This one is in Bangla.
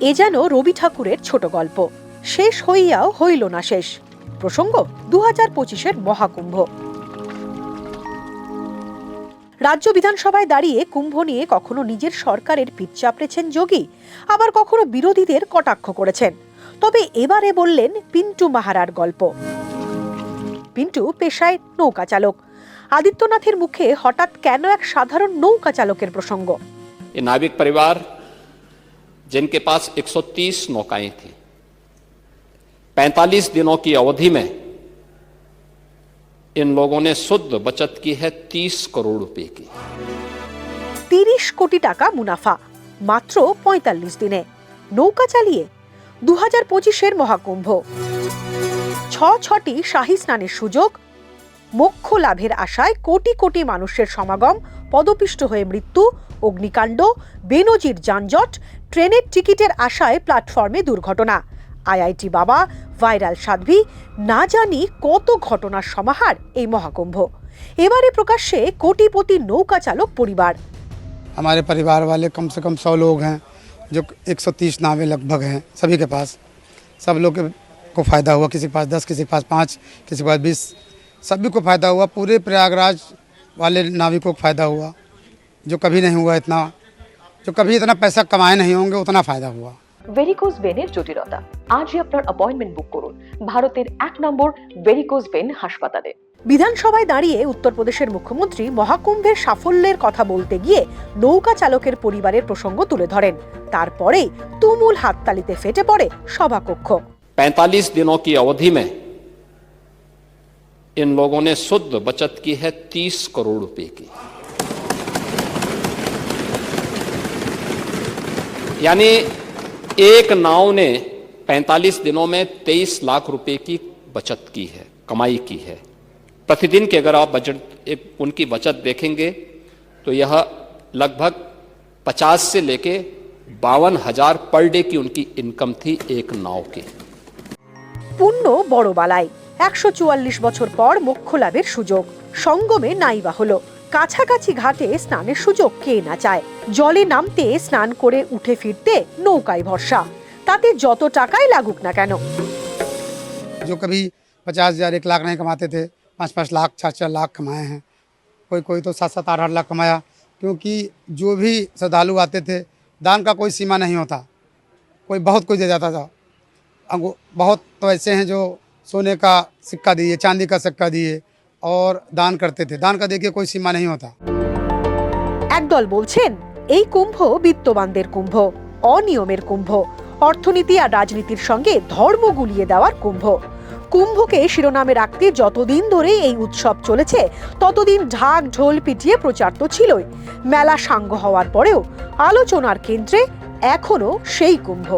এ যেন রবি ঠাকুরের ছোট গল্প। শেষ হইয়াও হইল না শেষ। প্রসঙ্গ দু হাজার পঁচিশের মহাকুম্ভ। রাজ্য বিধানসভায় দাঁড়িয়ে কুম্ভ নিয়ে কখনো নিজের সরকারের পিঠ চাপড়েছেন যোগী, আবার কখনো বিরোধীদের কটাক্ষ করেছেন। তবে এবারে বললেন পিন্টু মাহারার গল্প। পিন্টু পেশায় নৌকা চালক। আদিত্যনাথের মুখে হঠাৎ কেন এক সাধারণ নৌকা চালকের প্রসঙ্গ। নাবিক পরিবার जिनके पास 130 नौकाएं थी 45 दिनों की अवधि में इन लोगों ने शुद्ध बचत की है 30 करोड़ रुपए की তিরিশ কোটি টাকা মুনাফা মাত্র পঁয়তাল্লিশ দিনে নৌকা চালিয়ে দু হাজার পঁচিশের মহাকুম্ভ ছ ছটি শাহী স্নানের সুযোগ মোক্ষ লাভের আশায় কোটি কোটি মানুষের সমাগম পদপিষ্ট হয়ে মৃত্যু অগ্নিকাণ্ড বেনজির যানজট ট্রেনের টিকিটের আশায় প্ল্যাটফর্মে দুর্ঘটনা আইআইটি বাবা ভাইরাল সাধ্বী না জানি কত ঘটনার সমাহার এই মহাকুম্ভ এবারে প্রকাশ্যে কোটিপতি নৌকা চালক পরিবার हमारे परिवार वाले कम से कम सौ लोग हैं जो 130 नावें लगभग हैं सभी के पास सब लोग के- को फ़ायदा हुआ किसी के पास दस किसी के पास पाँच किसी के पास बीस सभी को फ़ायदा हुआ पूरे प्रयागराज वाले नाविकों को फ़ायदा हुआ जो कभी नहीं हुआ इतना जो कभी इतना पैसा कमाए नहीं होंगे उतना फ़ायदा हुआ ভেরিকোজ ভেনের জটিলতা আজই আপনার অ্যাপয়েন্টমেন্ট বুক করুন ভারতের এক নম্বর ভেরিকোজ ভেন হাসপাতালে বিধানসভায় দাঁড়িয়ে উত্তরপ্রদেশের মুখ্যমন্ত্রী মহাকুম্ভের সাফল্যের কথা বলতে গিয়ে নৌকা চালকের পরিবারের প্রসঙ্গ তুলে ধরেন তারপরেই তুমুল হাততালিতে ফেটে পড়ে সভাকক্ষ 45 दिनों की अवधि में इन लोगों ने शुद्ध बचत की है तीस करोड़ रुपए की। यानी एक नाव ने 45 दिनों में 23 लाख रुपए की बचत की है, कमाई की है। प्रतिदिन की अगर आप बजट, एक उनकी बचत देखेंगे तो यह लगभग 50 से लेके बावन हज़ार पर डे की उनकी इनकम थी एक नाव की। पुण्य बड़ोबालाई একশো চুয়াল্লিশ বছর পর মোক্ষ লাভের সুযোগ সঙ্গমে নাইবা হলো কাছাকাছি ঘাটে স্নানের সুযোগ কে না চায় জলে নামতে স্নান করে উঠে ফিরতে নৌকায় ভরসা তাতে যত টাকাই লাগুক না কেন जो कभी पचास हज़ार एक लाख नहीं कमाते थे पाँच पाँच लाख चार चार लाख कमाए हैं कोई कोई तो सात सात आठ आठ लाख कमाया क्योंकि जो भी श्रद्धालु आते थे दान का कोई सीमा नहीं होता कोई बहुत कुछ दे जाता था अंगू बहुत तो ऐसे हैं जो सोने का सिक्का दिए चांदी का सिक्का दिए और दान करते थे दान का देखिए कोई सीमा नहीं होता একদল বলছেন এই কুম্ভ বিত্তবানদের কুম্ভ অনিয়মের কুম্ভ অর্থনীতি আর রাজনীতির সঙ্গে ধর্ম গুলিয়ে দেওয়ার কুম্ভ কুম্ভকে শিরোনামে রাখতে যতদিন ধরে এই উৎসব চলেছে ততদিন ঢাক ঢোল পিটিয়ে প্রচার তো ছিলই মেলা সাঙ্গ হওয়ার পরেও আলোচনার কেন্দ্রে এখনো সেই কুম্ভ